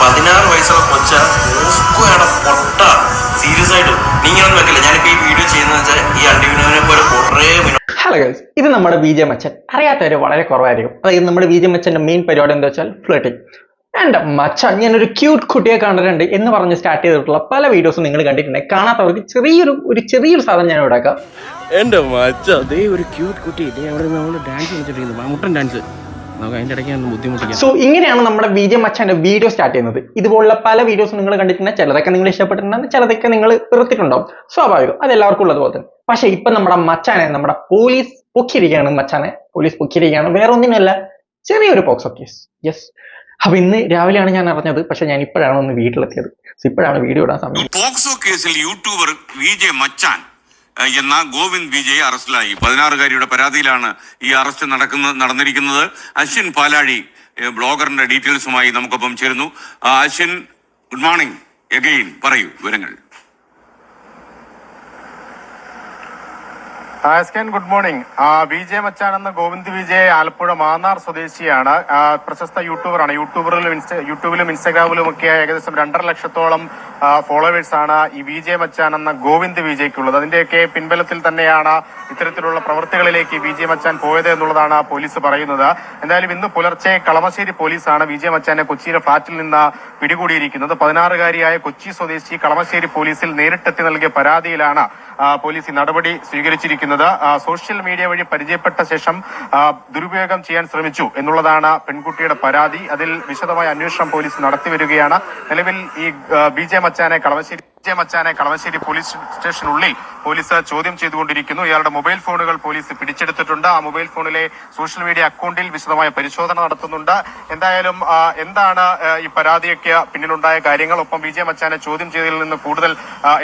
പതിനാറ് വയസ്സുള്ള കൊച്ച മോസ്കോയുടെ പൊട്ട സീരിയസ് ആയിട്ട് നീങ്ങനൊന്നും വെക്കില്ല. ഞാനിപ്പോ ഈ വീഡിയോ ചെയ്യുന്നത് വെച്ചാൽ ഈ അണ്ടിവിനോനെ പോലെ കുറേ ഹലോ ഗൈസ് ഇത് നമ്മുടെ ബി ജെ മച്ചൻ അറിയാത്തവര് വളരെ കുറവായിരിക്കും. അതായത് നമ്മുടെ ബി ജെ മച്ചന്റെ മെയിൻ പരിപാടി എന്താ വെച്ചാൽ ഫ്ലേട്ടിംഗ് എന്റെ മച്ചൻ ഞാനൊരു ക്യൂട്ട് കുട്ടിയെ കണ്ടിട്ടുണ്ട് എന്ന് പറഞ്ഞ് സ്റ്റാർട്ട് ചെയ്തിട്ടുള്ള പല വീഡിയോസും നിങ്ങൾ കണ്ടിട്ടുണ്ട്. കാണാത്തവർക്ക് ചെറിയൊരു ഒരു ചെറിയൊരു സാധനം ഞാൻ ഇവിടെ മച്ച ഒരു ക്യൂട്ട് കുട്ടി. ഡാൻസ് മുട്ടൻ ഡാൻസ് നമുക്ക് അതിന്റെ ഇടയ്ക്ക് ഒന്ന് ബുദ്ധിമുട്ടിക്കാം. സോ ഇങ്ങനെയാണ് നമ്മുടെ വിജയ ജെ മച്ചാന്റെ വീഡിയോ സ്റ്റാർട്ട് ചെയ്യുന്നത്. ഇതുപോലുള്ള പല വീഡിയോസും നിങ്ങൾ കണ്ടിട്ടുണ്ടെങ്കിൽ ചിലതൊക്കെ നിങ്ങൾ ഇഷ്ടപ്പെട്ടിട്ടുണ്ടാകും ചിലതൊക്കെ നിങ്ങൾ വെറുത്തിട്ടുണ്ടാവും. സ്വാഭാവികം. അത് എല്ലാവർക്കും ഉള്ളതുപോലെ തന്നെ. പക്ഷെ ഇപ്പൊ നമ്മുടെ മച്ചാനെ നമ്മുടെ പോലീസ് പൊക്കിയിരിക്കുകയാണ് മച്ചാനെ. പോലീസ് പൊക്കിയിരിക്കുകയാണ്. വേറെ ഒന്നിനല്ല ചെറിയൊരു പോക്സ് ഓഫ് കേസ് യെസ് അപ്പൊ ഇന്ന് രാവിലെയാണ് ഞാൻ അറിഞ്ഞത്. പക്ഷെ ഞാൻ ഇപ്പോഴാണ് ഒന്ന് വീട്ടിലെത്തിയത്. ഇപ്പോഴാണ് വീഡിയോ ഇടാൻ സമയം. പോക്സോ കേസിൽ യൂട്യൂബർ വി ജെ മച്ചാൻ എന്ന ഗോവിന്ദ് വിജയ് അറസ്റ്റിലായി. പതിനാറുകാരിയുടെ പരാതിയിലാണ് ഈ അറസ്റ്റ് നടക്കുന്ന നടന്നിരിക്കുന്നത്. അശ്വിൻ പാലാഴി ബ്ലോഗറിന്റെ ഡീറ്റെയിൽസുമായി നമുക്കൊപ്പം ചേരുന്നു. Ashwin good morning. എഗെയിൻ പറയൂ വിവരങ്ങൾ. എസ്കൻ ഗുഡ് മോർണിംഗ്. വി ജെ എന്ന ഗോവിന്ദ് വിജയ് ആലപ്പുഴ മാന്നാർ സ്വദേശിയാണ്. പ്രശസ്ത യൂട്യൂബറാണ്. യൂട്യൂബറിലും യൂട്യൂബിലും ഇൻസ്റ്റാഗ്രാമിലും ഒക്കെ ഏകദേശം രണ്ടര ലക്ഷത്തോളം ഫോളോവേഴ്സ് ആണ് ഈ വി ജെ മച്ചാൻ എന്ന ഗോവിന്ദ് വിജയ്ക്കുള്ളത്. അതിന്റെയൊക്കെ പിൻബലത്തിൽ തന്നെയാണ് ഇത്തരത്തിലുള്ള പ്രവൃത്തികളിലേക്ക് വി ജെ മച്ചാൻ പോയത് എന്നുള്ളതാണ് പോലീസ് പറയുന്നത്. എന്തായാലും ഇന്ന് പുലർച്ചെ കളമശ്ശേരി പോലീസാണ് വി ജെ മച്ചാനെ കൊച്ചിയിലെ ഫ്ളാറ്റിൽ നിന്ന് പിടികൂടിയിരിക്കുന്നത്. പതിനാറുകാരിയായ കൊച്ചി സ്വദേശി കളമശ്ശേരി പോലീസിൽ നേരിട്ടെത്തി നൽകിയ പരാതിയിലാണ് പോലീസ് ഈ നടപടി സ്വീകരിച്ചിരിക്കുന്നത്. സോഷ്യൽ മീഡിയ വഴി പരിചയപ്പെട്ട ശേഷം ദുരുപയോഗം ചെയ്യാൻ ശ്രമിച്ചു എന്നുള്ളതാണ് പെൺകുട്ടിയുടെ പരാതി. അതിൽ വിശദമായ അന്വേഷണം പോലീസ് നടത്തിവരികയാണ്. നിലവിൽ ഈ ബി ജെ മച്ചാനെ കളമശ്ശേരി ബി ജെ മച്ചാനെ കളമശ്ശേരി പോലീസ് സ്റ്റേഷനുള്ളിൽ പോലീസ് ചോദ്യം ചെയ്തുകൊണ്ടിരിക്കുന്നു. ഇയാളുടെ മൊബൈൽ ഫോണുകൾ പോലീസ് പിടിച്ചെടുത്തിട്ടുണ്ട്. ആ മൊബൈൽ ഫോണിലെ സോഷ്യൽ മീഡിയ അക്കൗണ്ടിൽ വിശദമായ പരിശോധന നടത്തുന്നുണ്ട്. എന്തായാലും എന്താണ് ഈ പരാതിയൊക്കെ പിന്നിലുണ്ടായ കാര്യങ്ങൾ ഒപ്പം വിജയ മച്ചാനെ ചോദ്യം ചെയ്തതിൽ നിന്ന് കൂടുതൽ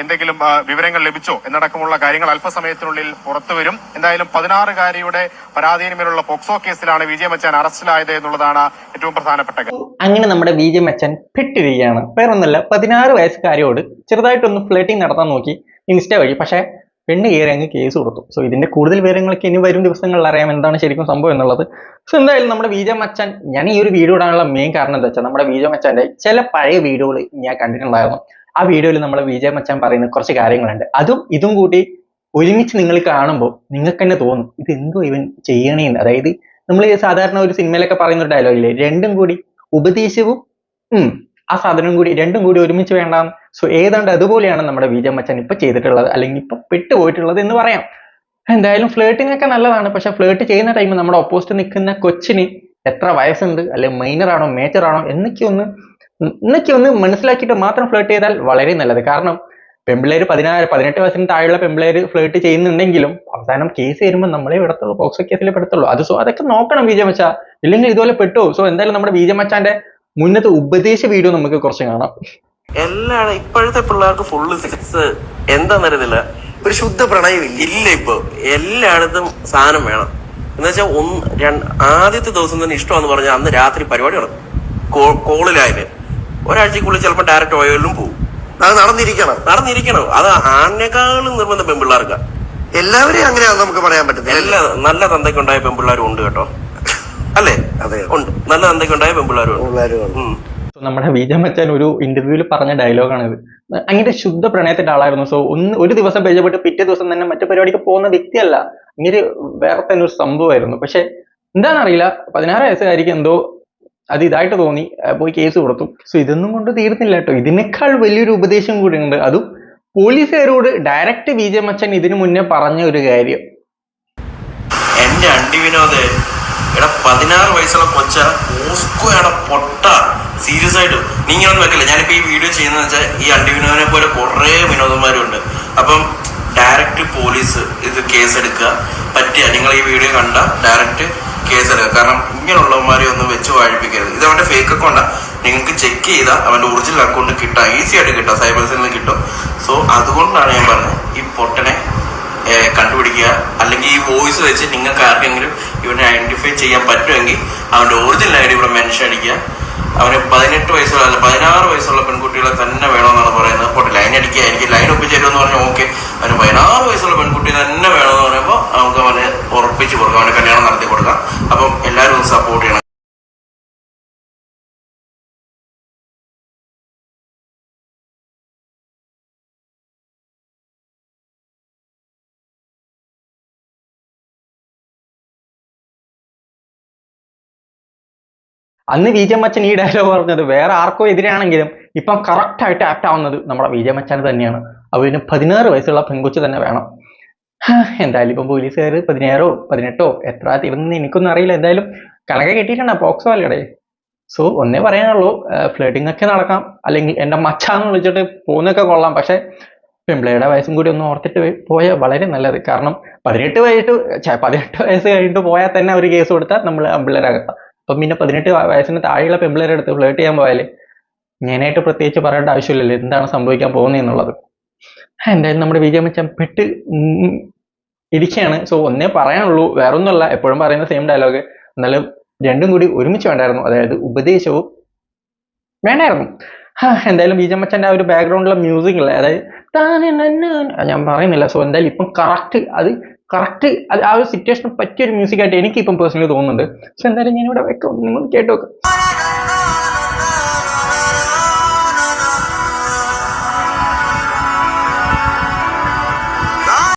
എന്തെങ്കിലും വിവരങ്ങൾ ലഭിച്ചോ എന്നടക്കമുള്ള കാര്യങ്ങൾ അല്പസമയത്തിനുള്ളിൽ പുറത്തുവരും. എന്തായാലും പതിനാറുകാരിയുടെ പരാതിയിന്മേലുള്ള പോക്സോ കേസിലാണ് വി ജെ മച്ചാൻ അറസ്റ്റിലായത് എന്നുള്ളതാണ് ഏറ്റവും പ്രധാനപ്പെട്ട കാര്യം. അങ്ങനെ നമ്മുടെ വിജയ മച്ചൻ പെട്ടിരിക്കുകയാണ്. വേറൊന്നല്ല പതിനാറ് വയസ്സുകാരിയോട് ചെറുതായിട്ടൊന്ന് ഫ്ലേറ്റിംഗ് നടത്താൻ നോക്കി ഇൻസ്റ്റ വഴി. പക്ഷേ പെണ്ണ് കയറി അങ്ങ് കേസ് കൊടുത്തു. സോ ഇതിന്റെ കൂടുതൽ വിവരങ്ങളൊക്കെ ഇനി വരും ദിവസങ്ങളിൽ അറിയാം എന്താണ് ശരിക്കും സംഭവം എന്നുള്ളത്. സോ എന്തായാലും നമ്മുടെ വീജോ മച്ചൻ ഞാൻ ഈ ഒരു വീഡിയോ ഇടാനുള്ള മെയിൻ കാരണം എന്താ വെച്ചാൽ നമ്മുടെ വീജോ മച്ചാന്റെ ചില പഴയ വീഡിയോകൾ ഞാൻ കണ്ടിട്ടുണ്ടായിരുന്നു. ആ വീഡിയോയിൽ നമ്മുടെ വിജയ മച്ചൻ പറയുന്ന കുറച്ച് കാര്യങ്ങളുണ്ട്. അതും ഇതും കൂടി ഒരുമിച്ച് നിങ്ങൾ കാണുമ്പോൾ നിങ്ങൾക്ക് തന്നെ തോന്നും ഇത് എന്തോ ഇവൻ ചെയ്യണേന്ന്. അതായത് നമ്മൾ സാധാരണ ഒരു സിനിമയിലൊക്കെ പറയുന്ന ഒരു ഡയലോഗില്ലേ രണ്ടും കൂടി ഉപദേശവും ആ സാധനം കൂടി രണ്ടും കൂടി ഒരുമിച്ച് വേണ്ട സോ ഏതാണ്ട് അതുപോലെയാണ് നമ്മുടെ വിജയ മച്ചൻ ഇപ്പൊ ചെയ്തിട്ടുള്ളത്. അല്ലെങ്കിൽ ഇപ്പൊ പെട്ടുപോയിട്ടുള്ളത് എന്ന് പറയാം. എന്തായാലും ഫ്ലേട്ടിംഗ് ഒക്കെ നല്ലതാണ്. പക്ഷെ ഫ്ലേട്ട് ചെയ്യുന്ന ടൈമിൽ നമ്മുടെ ഒപ്പോസിറ്റ് നിൽക്കുന്ന കൊച്ചിന് എത്ര വയസ്സുണ്ട്? അല്ലെങ്കിൽ മൈനർ ആണോ മേജർ ആണോ എന്നൊക്കെ ഒന്ന് എന്നൊക്കെ ഒന്ന് മനസ്സിലാക്കിയിട്ട് മാത്രം ഫ്ലേട്ട് ചെയ്താൽ വളരെ നല്ലത്. കാരണം പെമ്പിള്ളേര് പതിനാറ് പതിനെട്ട് വയസ്സിന് താഴെയുള്ള പെമ്പിള്ളേര് ഫ്ലേട്ട് ചെയ്യുന്നുണ്ടെങ്കിലും അവസാനം കേസ് വരുമ്പോൾ നമ്മളെ പെടത്തുള്ളൂ ബോക്സ് കേസിലെ പെടത്തുള്ളൂ. അത് സോ അതൊക്കെ നോക്കണം ബി ജെ മച്ച ഇല്ലെങ്കിൽ ഇതുപോലെ പെട്ടു സോ എന്തായാലും നമ്മുടെ ബി ജെ മച്ചാന്റെ മുന്നത്തെ ഉപദേശ വീഡിയോ നമുക്ക് കുറച്ച് കാണാം. എല്ലാണ് ഇപ്പോഴത്തെ പിള്ളേർക്ക് ഫുള്ള് സെക്സ് എന്താന്നറിയത്തില്ല ഒരു ശുദ്ധ പ്രണയം ഇല്ല ഇപ്പൊ. എല്ലായിടത്തും സാധനം വേണം. എന്ന് വെച്ചാൽ ഒന്ന് രണ്ട് ആദ്യത്തെ ദിവസം തന്നെ ഇഷ്ടമാന്ന് പറഞ്ഞാൽ അന്ന് രാത്രി പരിപാടി നടക്കും. കോ- കോളിലായാൽ ഒരാഴ്ചക്കുള്ളിൽ ചിലപ്പോൾ ഡയറക്റ്റ് ഓയിലും പോകും അത് നടന്നിരിക്കണം. നടന്നിരിക്കണം. അത് ആണിനേക്കാളും നിർബന്ധം പെൺപിള്ളേർക്കാ. എല്ലാവരെയും അങ്ങനെയാണ് നമുക്ക് പറയാൻ പറ്റുന്നത് എല്ലാ നല്ല തന്തയ്ക്കുണ്ടായ പെൺപിള്ളേരും ഉണ്ട് കേട്ടോ. അല്ലേ? അതെ. ഉണ്ട്. നല്ല തന്തയ്ക്കുണ്ടായ. സോ നമ്മുടെ വിജയമച്ചൻ ഒരു ഇന്റർവ്യൂവിൽ പറഞ്ഞ ഡയലോഗാണ് ഇത് അങ്ങനെ ശുദ്ധ പ്രണയത്തിന്റെ ആളായിരുന്നു. സോ ഒന്ന് ഒരു ദിവസം പരിചയപ്പെട്ട് പിറ്റേ ദിവസം തന്നെ മറ്റു പരിപാടിക്ക് പോകുന്ന വ്യക്തിയല്ല. ഇങ്ങനെ വേറെ തന്നെ ഒരു സംഭവമായിരുന്നു. പക്ഷെ എന്താണെന്നറിയില്ല. പതിനാറ് വയസ്സുകാരിക്ക് എന്തോ അത് ഇതായിട്ട് തോന്നി. പോയി കേസ് കൊടുത്തു. സോ ഇതൊന്നും കൊണ്ട് തീർന്നില്ല കേട്ടോ. ഇതിനേക്കാൾ വലിയൊരു ഉപദേശം കൂടി ഉണ്ട് അതും പോലീസുകാരോട് ഡയറക്റ്റ് വിജയമച്ചൻ ഇതിനു മുന്നേ പറഞ്ഞ ഒരു കാര്യം. എന്റെ അണ്ടി വിനോദ് എടാ പതിനാറ് വയസ്സുള്ള കൊച്ച മോസ്കോയുടെ പൊട്ട. സീരിയസ് ആയിട്ട്. നീ ഇങ്ങനൊന്നും വെക്കില്ല? ഞാനിപ്പോ ഈ വീഡിയോ ചെയ്യുന്നത് വെച്ചാൽ ഈ അണ്ടി വിനോദനെ പോലെ കുറേ വിനോദന്മാരുണ്ട്. അപ്പം ഡയറക്റ്റ് പോലീസ് ഇത് കേസ് എടുക്കുക. പറ്റിയ. നിങ്ങൾ ഈ വീഡിയോ കണ്ട ഡയറക്റ്റ് കേസ് എടുക്കുക. കാരണം ഇങ്ങനെയുള്ളവന്മാരെ ഒന്നും വെച്ച് വാഴിപ്പിക്കരുത്. ഇത് അവന്റെ ഫേക്ക് അക്കൗണ്ടാണ് നിങ്ങൾക്ക് ചെക്ക് ചെയ്താൽ അവന്റെ ഒറിജിനൽ അക്കൗണ്ട് കിട്ടാം. ഈസി ആയിട്ട് കിട്ടാം. സൈബർ സെല്ലിൽ കിട്ടും. സോ അതുകൊണ്ടാണ് ഞാൻ പറഞ്ഞത് ഈ പൊട്ടനെ കണ്ടുപിടിക്കുക. അല്ലെങ്കിൽ ഈ വോയിസ് വെച്ച് നിങ്ങൾക്ക് ആർക്കെങ്കിലും ഇവനെ ഐഡന്റിഫൈ ചെയ്യാൻ പറ്റുമെങ്കിൽ അവന്റെ ഒറിജിനൽ ഐ ഡി ഇവിടെ മെൻഷൻ അടിക്കുക. അവന് പതിനെട്ട് വയസ്സുള്ള അല്ല പതിനാറ് വയസ്സുള്ള പെൺകുട്ടികളെ തന്നെ വേണമെന്നാണ് പറയുന്നത്. പോട്ടെ ലൈൻ അടിക്കുക. എനിക്ക് ലൈൻ ഒപ്പിച്ചേരുമെന്ന് പറഞ്ഞാൽ ഓക്കെ അവന് പതിനാറ് വയസ്സുള്ള പെൺകുട്ടി തന്നെ വേണമെന്ന് പറയുമ്പോൾ നമുക്ക് അവന് ഉറപ്പിച്ച് കൊടുക്കാം. അവന് കല്യാണം നടത്തി കൊടുക്കാം. അപ്പം എല്ലാവരും സപ്പോർട്ട് ചെയ്യണം. അന്ന് മച്ചൻ ഈ ഡയലോഗ് പറഞ്ഞത് വേറെ ആർക്കോ എതിരാണെങ്കിലും ഇപ്പം കറക്റ്റായിട്ട് ആപ്റ്റ് ആവുന്നത് നമ്മുടെ വി ജെ മച്ചൻ തന്നെയാണ്. അവന് പതിനാറ് വയസ്സുള്ള പെൺകുച്ചു തന്നെ വേണം. എന്തായാലും ഇപ്പം പോലീസുകാർ പതിനേഴോ പതിനെട്ടോ എത്ര തീർന്നെന്ന് എനിക്കൊന്നും അറിയില്ല. എന്തായാലും കണക്കെ കിട്ടിയിട്ടുണ്ട് പോക്സോ അല്ലേ സോ ഒന്നേ പറയാനുള്ളൂ ഫ്ലേട്ടിംഗ് ഒക്കെ നടക്കാം. അല്ലെങ്കിൽ എന്റെ മച്ചാന്ന് വിളിച്ചിട്ട് പോകുന്നൊക്കെ കൊള്ളാം. പക്ഷേ പെൺപിള്ളയുടെ വയസ്സും കൂടി ഒന്ന് ഓർത്തിട്ട് പോയാൽ വളരെ നല്ലത്. കാരണം പതിനെട്ട് വയസ്സ് പതിനെട്ട് വയസ്സ് കഴിഞ്ഞിട്ട് പോയാൽ തന്നെ ഒരു കേസ് കൊടുത്താൽ നമ്മൾ പിള്ളേരകത്താം അപ്പം പിന്നെ പതിനെട്ട് വയസ്സിന് താഴെയുള്ള പെമ്പിളേരെ അടുത്ത് ഫ്ലേട്ട് ചെയ്യാൻ പോയാലേ ഞാനായിട്ട് പ്രത്യേകിച്ച് പറയേണ്ട ആവശ്യമില്ലല്ലോ എന്താണ് സംഭവിക്കാൻ പോകുന്നത് എന്നുള്ളത്. എന്തായാലും നമ്മുടെ വിജയമച്ചൻ പെട്ട് ഇരിക്കുകയാണ്. സോ ഒന്നേ പറയാനുള്ളൂ. വേറൊന്നുമല്ല. എപ്പോഴും പറയുന്ന സെയിം ഡയലോഗ് എന്നാലും രണ്ടും കൂടി ഒരുമിച്ച് വേണ്ടായിരുന്നു. അതായത് ഉപദേശവും വേണ്ടായിരുന്നു. എന്തായാലും ബീജമ്മച്ചന്റെ ആ ഒരു ബാക്ക്ഗ്രൗണ്ടിലെ മ്യൂസിക് അല്ലേ അതായത് ഞാൻ പറയുന്നില്ല. സോ എന്തായാലും ഇപ്പം കറക്റ്റ് അത് കറക്റ്റ് ആ ഒരു സിറ്റുവേഷന് പറ്റിയ ഒരു മ്യൂസിക് ആയിട്ട് എനിക്ക് ഇപ്പം പേഴ്സണലി തോന്നുന്നുണ്ട്. സോ എന്തായാലും ഞാനിവിടെ വെക്കാം. നിങ്ങൾ കേട്ടു നോക്കാം